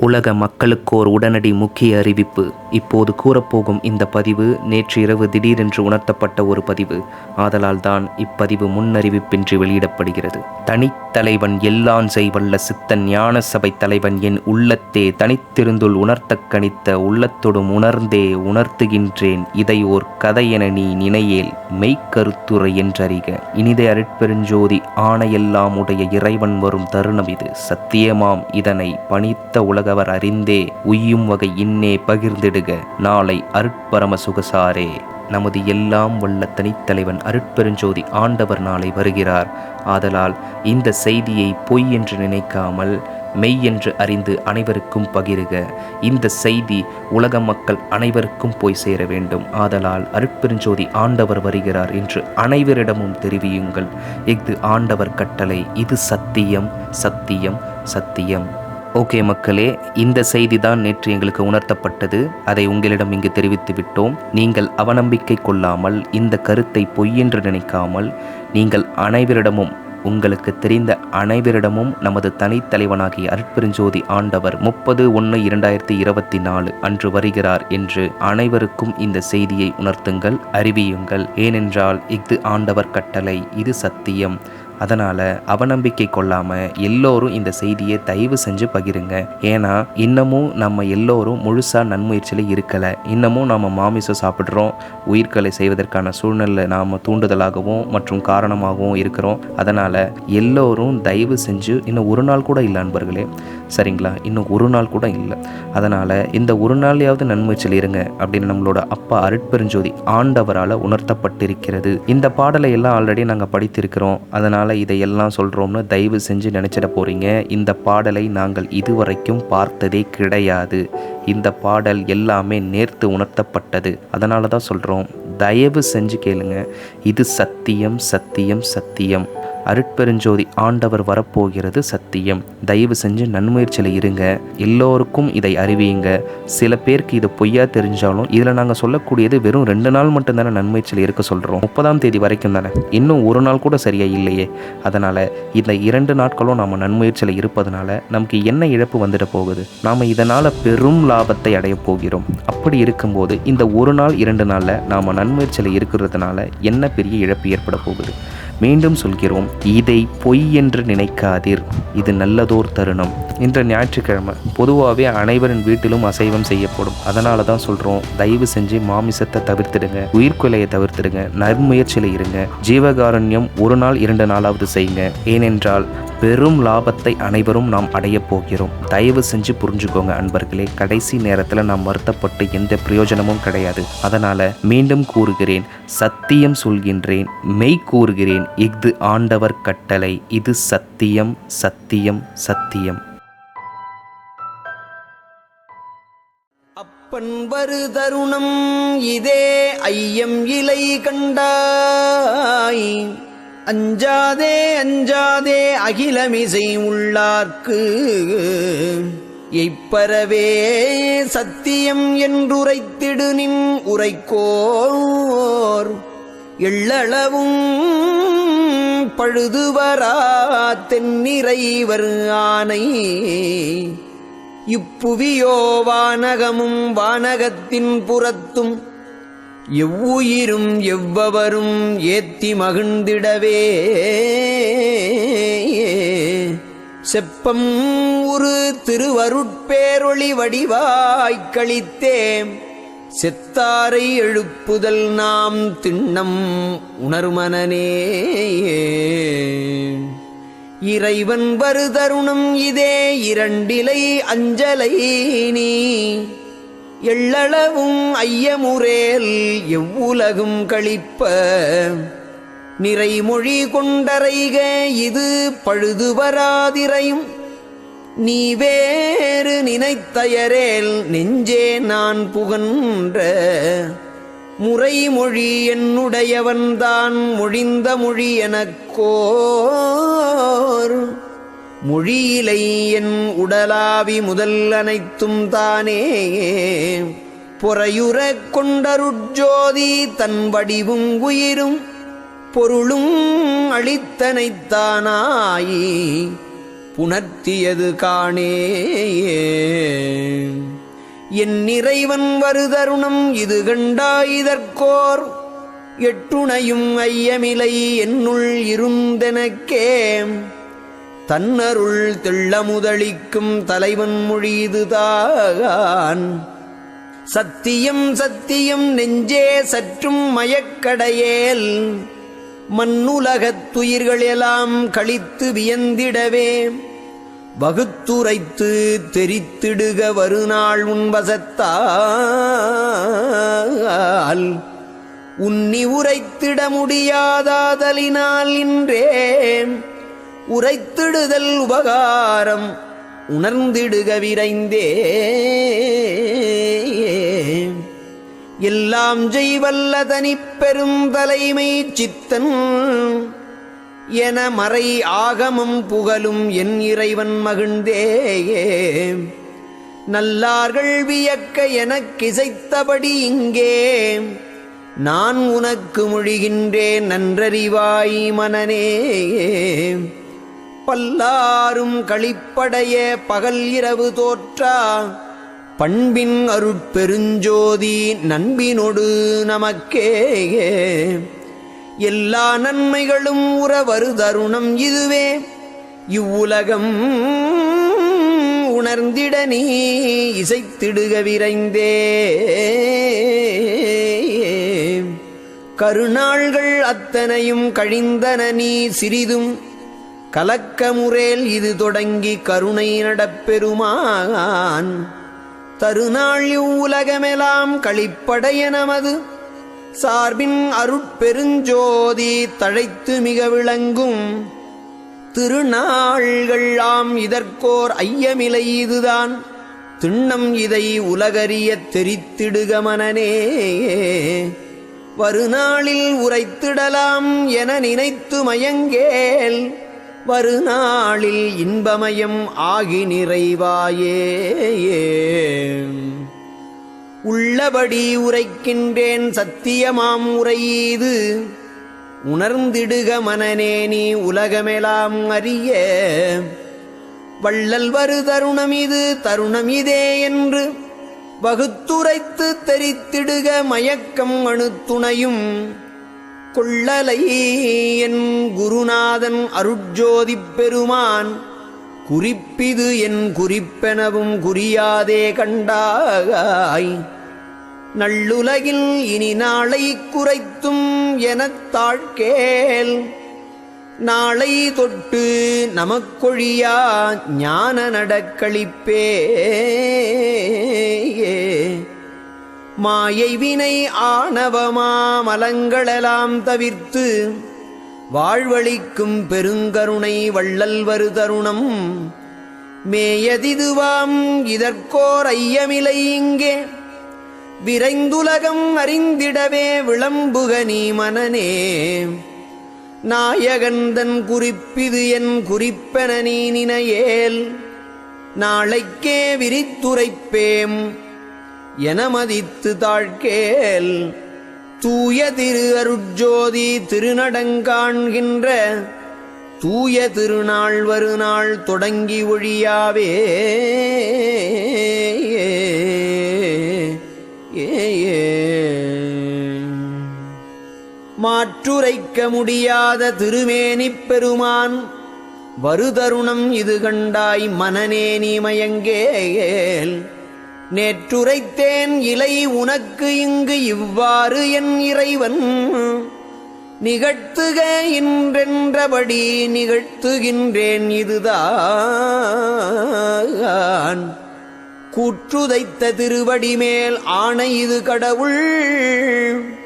உலக மக்களுக்கோர் உடனடி முக்கிய அறிவிப்பு. இப்போது கூறப்போகும் இந்த பதிவு நேற்று இரவு திடீரென்று உணர்த்தப்பட்ட ஒரு பதிவு. ஆதலால் தான் இப்பதிவு முன்னறிவிப்பின்றி வெளியிடப்படுகிறது. தனித்தலைவன் எல்லான் செய்வல்ல சித்தன் ஞான சபை தலைவன் என் உள்ளத்தே தனித்திருந்துள் உணர்த்தக் கணித்த உள்ளத்தொடும் உணர்ந்தே உணர்த்துகின்றேன் இதை ஓர் கதையென நீ நினையேல் மெய்க்கருத்துரை என்றறிக. இனிதை அருட்பெருஞ்சோதி ஆணையெல்லாம் உடைய இறைவன் வரும் தருணம் இது. சத்தியமாம் இதனை பணித்த உலகவர் அறிந்தே உய்யும் வகை இன்னே பகிர்ந்திடு பகிர்ந்திடுக நாளை அருட்பரம சுகசாரே. நமது எல்லாம் வல்ல தனித்தலைவன் அருட்பெருஞ்சோதி ஆண்டவர் நாளை வருகிறார். ஆதலால் இந்த செய்தியை பொய் என்று நினைக்காமல் மெய் என்று அறிந்து அனைவருக்கும் பகிருக. இந்த செய்தி உலக மக்கள் அனைவருக்கும் போய் சேர வேண்டும். ஆதலால் அருட்பெருஞ்சோதி ஆண்டவர் வருகிறார் என்று அனைவரிடமும் தெரிவியுங்கள். இஃது ஆண்டவர் கட்டளை இது சத்தியம் சத்தியம் சத்தியம். ஓகே மக்களே இந்த செய்தி தான் நேற்று எங்களுக்கு உணர்த்தப்பட்டது. அதை உங்களிடம் இங்கு தெரிவித்து விட்டோம். நீங்கள் அவநம்பிக்கை கொள்ளாமல் இந்த கருத்தை பொய்யென்று நினைக்காமல் நீங்கள் அனைவரிடமும் உங்களுக்கு தெரிந்த அனைவரிடமும் நமது தனித்தலைவனாகிய அருட்பெருஞ்சோதி ஆண்டவர் முப்பது ஒன்று இரண்டாயிரத்தி இருபத்தி நாலு அன்று வருகிறார் என்று அனைவருக்கும் இந்த செய்தியை உணர்த்துங்கள் அறிவியுங்கள். ஏனென்றால் இஃது ஆண்டவர் கட்டளை இது சத்தியம். அதனால் அவநம்பிக்கை கொள்ளாமல் எல்லோரும் இந்த செய்தியை தயவு செஞ்சு பகிருங்க. ஏன்னா இன்னமும் நம்ம எல்லோரும் முழுசாக நன்முயற்சியில் இருக்கலை. இன்னமும் நம்ம மாமிசம் சாப்பிட்றோம். உயிர்களை செய்வதற்கான சூழ்நிலை நாம் தூண்டுதலாகவும் மற்றும் காரணமாகவும் இருக்கிறோம். அதனால் எல்லோரும் தயவு செஞ்சு இன்னும் ஒரு நாள் கூட இல்லை அன்பர்களே சரிங்களா? இன்னும் ஒரு நாள் கூட இல்லை. அதனால் இந்த ஒரு நாளையாவது நன்முயற்சியில் இருங்க அப்படின்னு நம்மளோட அப்பா அருட்பெருஞ்சோதி ஆண்டவரால் உணர்த்தப்பட்டிருக்கிறது. இந்த பாடலை எல்லாம் ஆல்ரெடி நாங்கள் படித்திருக்கிறோம். அதனால் இதையெல்லாம் சொல்கிறோம்னு தயவு செஞ்சு நினச்சிட போகிறீங்க இந்த பாடலை நாங்கள் இதுவரைக்கும் பார்த்ததே கிடையாது. இந்த பாடல் எல்லாமே நேர்த்து உணர்த்தப்பட்டது. அதனால தான் சொல்கிறோம் தயவு செஞ்சு கேளுங்க. இது சத்தியம் சத்தியம் சத்தியம். அருட்பெருஞ்சோதி ஆண்டவர் வரப்போகிறது சத்தியம். தயவு செஞ்சு நன்முயற்சியில் இருங்க. எல்லோருக்கும் இதை அறிவியுங்க. சில பேருக்கு இது பொய்யா தெரிஞ்சாலும் இதில் நாங்கள் சொல்லக்கூடியது வெறும் ரெண்டு நாள் மட்டும்தானே நன்முயற்சியில் இருக்க சொல்கிறோம் முப்பதாம் தேதி வரைக்கும் தானே. இன்னும் ஒரு நாள் கூட சரியாக இல்லையே. அதனால் இந்த இரண்டு நாட்களும் நாம் நன்முயற்சியில் இருப்பதனால நமக்கு என்ன இழப்பு வந்துட போகுது? நாம் இதனால் பெரும் லாபத்தை அடைய போகிறோம். அப்படி இருக்கும்போது இந்த ஒரு நாள் இரண்டு நாளில் நாம் நன்முயற்சியில் இருக்கிறதுனால என்ன பெரிய இழப்பு ஏற்பட போகுது? மீண்டும் சொல்கிறோம் இதை பொய் என்று நினைக்காதீர். இது நல்லதோர் தருணம். இன்று ஞாயிற்றுக்கிழமை பொதுவாகவே அனைவரின் வீட்டிலும் அசைவம் செய்யப்படும். அதனால தான் சொல்கிறோம் தயவு செஞ்சு மாமிசத்தை தவிர்த்துடுங்க உயிர்கொலையை தவிர்த்துடுங்க நற்முயற்சியில் இருங்க ஜீவகாருண்யம் ஒரு நாள் இரண்டு நாளாவது செய்யுங்க. ஏனென்றால் பெரும் லாபத்தை அனைவரும் நாம் அடைய போகிறோம். தயவு செஞ்சு புரிஞ்சுக்கோங்க அன்பர்களே கடைசி நேரத்தில் நாம் வருத்தப்பட்டு எந்த பிரயோஜனமும் கிடையாது. அதனால் மீண்டும் கூறுகிறேன் சத்தியம் சொல்கின்றேன் மெய் கூறுகிறேன் இஃது ஆண்டவர் கட்டளை இது சத்தியம் சத்தியம் சத்தியம். அப்பன் வரு தருணம் இதே ஐயம் இலை கண்டாய். அஞ்சாதே அஞ்சாதே அகிலமிசை உள்ளார்க்கு. எய்ப்பரவே சத்தியம் என்றுரைத்திடு நின் உரைக்கோர். எள்ளளவும் பழுதுவரா தென்னிறைவர் ஆனை. இப்புவியோ வானகமும் வானகத்தின் புறத்தும் எவ்வுயிரும் எவ்வவரும் ஏத்தி மகிழ்ந்திடவே. செப்பம் ஒரு திருவருட்பேரொளி வடிவாய்க் கழித்தேம். செத்தாரை எழுப்புதல் நாம் திண்ணம் உணர்மனனே. இறைவன் வருதருணம் இதே இரண்டிலை அஞ்சலை நீ. எள்ளளவும் ஐயமுரேல் எவ்வுலகும் கழிப்ப. நிறைமொழி கொண்டறைக இது பழுது வராதிரையும். நீ வேறு நினைத்தயரேல் நெஞ்சே நான் புகன்ற. முறைமொழி என்னுடையவன்தான் மொழிந்த மொழி எனக்கோர். மொழியிலை என் உடலாவி முதல் அனைத்தும் தானே. பொறையுறக் கொண்டருட்ஜோதி தன் வடிவும் உயிரும் பொருளும் அளித்தனைத்தானாயி புணர்த்தியது காணே என் இறைவன் வருதருணம் இது கண்டாயிதற்கோர் எட்டுணையும் ஐயமிலை என்னுள் இருந்தெனக்கே. தன்னருள் தெள்ளமுதளிக்கும் தலைவன் மொழிதுதான் சத்தியம் சத்தியம் நெஞ்சே சற்றும் மயக்கடையேல் மண்ணுலகத்துயிர்கள் எல்லாம் கழித்து வியந்திடவே. வகுத்துரைத்து தெரித்திடுக வருநாள் உன்வசத்தால் உன்னி உரைத்திட முடியாதாதலினால் இன்றேன் உரைத்திடுதல் உபகாரம். உணர்ந்திடுக விரைந்தே. எல்லாம் செய்வல்ல தனிப்பெரும் தலைமை சித்தன். என மறை ஆகமும் புகழும் என் இறைவன் மகிழ்ந்தேயே நல்லார்கள் வியக்க எனக்கிசைத்தபடி இங்கே. நான் உனக்கு மொழிகின்றேன் நன்றறிவாய் மனநேயே பல்லாரும் களிப்படைய பகல் இரவு தோற்றா. பண்பின் அருட்பெருஞ்சோதி நண்பினொடு நமக்கே எல்லா நன்மைகளும் உறவரு தருணம் இதுவே. இவ்வுலகம் உணர்ந்திட நீ இசைத்திடுக விரைந்தே. கருநாள்கள் அத்தனையும் கழிந்தன நீ சிறிதும். கலக்கமுறேல் இது தொடங்கி கருணை நடப்பெருமான். தருநாள் இவ்வுலகமெலாம் களிப்படைய நமது. சார்பின் அருட்பெருஞ்சோதி தழைத்து மிக விளங்கும். திருநாள்கள்லாம் இதற்கோர் ஐயமிலை இதுதான். திண்ணம் இதை உலகறிய தெரித்திடுக மனனே வருநாளில் உரைத்திடலாம் என நினைத்து மயங்கேல். வருநாளில் இன்பமயம் ஆகி நிறைவாயே. உள்ளபடி உரைக்கின்றேன் சத்தியமாம் உரையீது. உணர்ந்திடுக மனநே நீ உலகமெலாம் அறிய. வள்ளல் வரு தருணம் இது தருணம் இதே என்று வகுத்துரைத்து தெரித்திடுக மயக்கம் அணுத்துணையும். கொள்ளலை என் குருநாதன் அருட்ஜோதி பெருமான். குறிப்பிது என் குறிப்பெனவும் குறியாதே கண்டாய் நல்லுலகில் இனி நாளை குறைத்தும் எனத் தாழ்கேல் நாளை தொட்டு நமக்கொழியா ஞான நடக்களிப்பே மாயை வினை ஆணவமாமலங்களெல்லாம் தவிர்த்து வாழ்வழிக்கும் பெருங்கருணை வள்ளல் வரு தருணம். மேயதிதுவாம் இதற்கோர் ஐயமிலை இங்கே. விரைந்துலகம் அறிந்திடவே விளம்புக நீ மனநே. நாயகந்தன் குறிப்பிது என் குறிப்பென நீ நினையேல். நாளைக்கே விரித்துரைப்பேம். என மதித்து தாழ்கேல் தூய திரு அருட்ஜோதி திருநடங்காண்கின்ற தூய திருநாள் வருநாள் தொடங்கி ஒழியாவே. ஏ. மாற்றுரைக்க முடியாத திருமேனிப் பெருமான் வருதருணம் இது கண்டாய் மனநேனி மயங்கேல். நேற்றுரைத்தேன் இலை உனக்கு இங்கு இவ்வாறு என் இறைவன். நிகழ்த்துக இன்றென்றபடி நிகழ்த்துகின்றேன் இதுதான். கூற்றுதைத்த திருவடி மேல் ஆணை இது கடவுள்.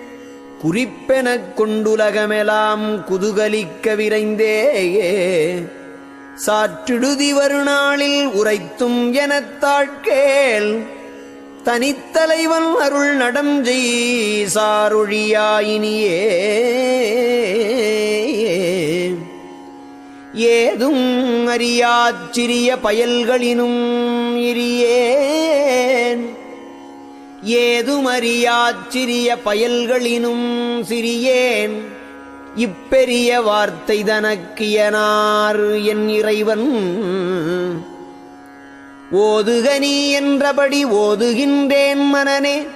குறிப்பெனக் கொண்டுலகமெலாம் குதுகலிக்க விரைந்தேயே சாற்றிடுதி வருநாளில் உரைத்தும் எனத் தாழ்கேள் தனித்தலைவன் அருள் நடம் செய் சாரொழியாயினியே ஏதும் அறியாச்சிறிய பயல்களினும் இரியேன். ஏதும் அறியாச்சிறிய பயல்களினும் சிறியேன். இப்பெரிய வார்த்தை தனக்கியனார் என் இறைவன். ஓதுக நீ என்றபடி ஓதுகின்றேன் மனனே.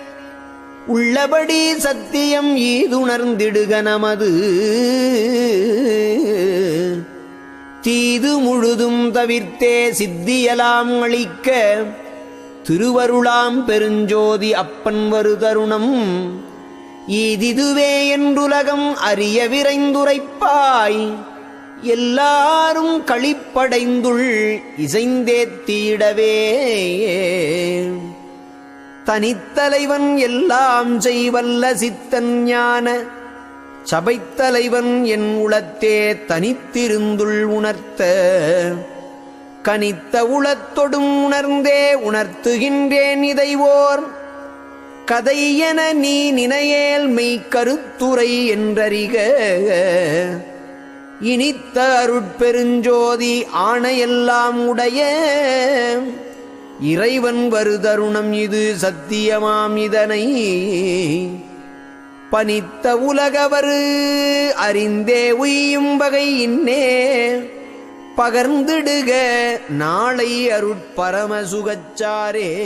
உள்ளபடி சத்தியம் ஈதுணர்ந்திடுக நமது. தீது முழுதும் தவிர்த்தே சித்தியலாம் அளிக்க. திருவருளாம் பெருஞ்சோதி அப்பன் வரு தருணம். ஈதிதுவே என்றுலகம் அறிய விரைந்துரைப்பாய். எல்லாரும் களிப்படைந்துள் இசைந்தேத்திடவே தனித்தலைவன் எல்லாம் செய்வல்ல சித்தன் ஞான. சபைத்தலைவன் என் உளத்தே தனித்திருந்துள் உணர்த்த. கனித்த உளத்தொடும் உணர்ந்தே உணர்த்துகின்றேன் இதை ஓர் கதை என நீ நினையேல் மெய்கருத்துரை என்றறிக. இனித்த அருட்பெருஞ்சோதி ஆணையெல்லாம் உடைய இறைவன் வருதருணம் இது சத்தியமாம் இதனை பனித்த உலகவரு அறிந்தே உய்யும் வகை இன்னே. பகர்ந்திடுக நாளை அருட்பரம சுகச்சாரே.